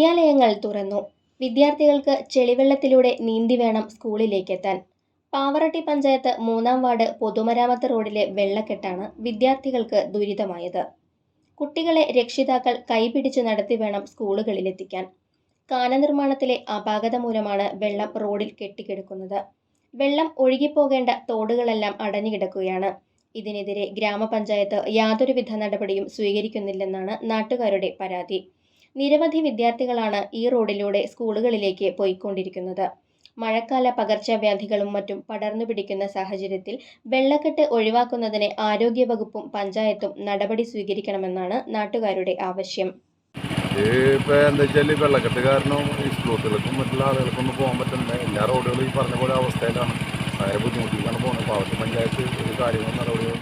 വിദ്യാലയങ്ങൾ തുറന്നു. വിദ്യാർത്ഥികൾക്ക് ചെളിവെള്ളത്തിലൂടെ നീന്തി വേണം സ്കൂളിലേക്കെത്താൻ. പാവറട്ടി പഞ്ചായത്ത് മൂന്നാം വാർഡ് പൊതുമരാമത്ത് റോഡിലെ വെള്ളക്കെട്ടാണ് വിദ്യാർത്ഥികൾക്ക് ദുരിതമായത്. കുട്ടികളെ രക്ഷിതാക്കൾ കൈപിടിച്ച് നടത്തി വേണം സ്കൂളുകളിലെത്തിക്കാൻ. കാനനിർമ്മാണത്തിലെ അപാകത മൂലമാണ് വെള്ളം റോഡിൽ കെട്ടിക്കിടക്കുന്നത്. വെള്ളം ഒഴുകിപ്പോകേണ്ട തോടുകളെല്ലാം അടഞ്ഞുകിടക്കുകയാണ്. ഇതിനെതിരെ ഗ്രാമപഞ്ചായത്ത് യാതൊരുവിധ നടപടിയും സ്വീകരിക്കുന്നില്ലെന്നാണ് നാട്ടുകാരുടെ പരാതി. നിരവധി വിദ്യാർത്ഥികളാണ് ഈ റോഡിലൂടെ സ്കൂളുകളിലേക്ക് പോയിക്കൊണ്ടിരിക്കുന്നത്. മഴക്കാല പകർച്ചവ്യാധികളും മറ്റും പടർന്നു പിടിക്കുന്ന സാഹചര്യത്തിൽ വെള്ളക്കെട്ട് ഒഴിവാക്കുന്നതിന് ആരോഗ്യവകുപ്പും പഞ്ചായത്തും നടപടി സ്വീകരിക്കണമെന്നാണ് നാട്ടുകാരുടെ ആവശ്യം. ഇപ്പോൾ എന്താ വെച്ചാൽ വെള്ളക്കെട്ട് കാരണം ഈ സ്കൂളുകൾക്കും മറ്റുള്ള ആളുകൾക്കൊന്നും പോകാൻ എല്ലാ റോഡുകളും ഈ പറഞ്ഞ പോലെ അവസ്ഥയിലാണ്. വളരെ ബുദ്ധിമുട്ടിലാണ് പോകുന്നത്. പാവത്തെ പഞ്ചായത്ത് ഒരു കാര്യങ്ങളും നടപടികളും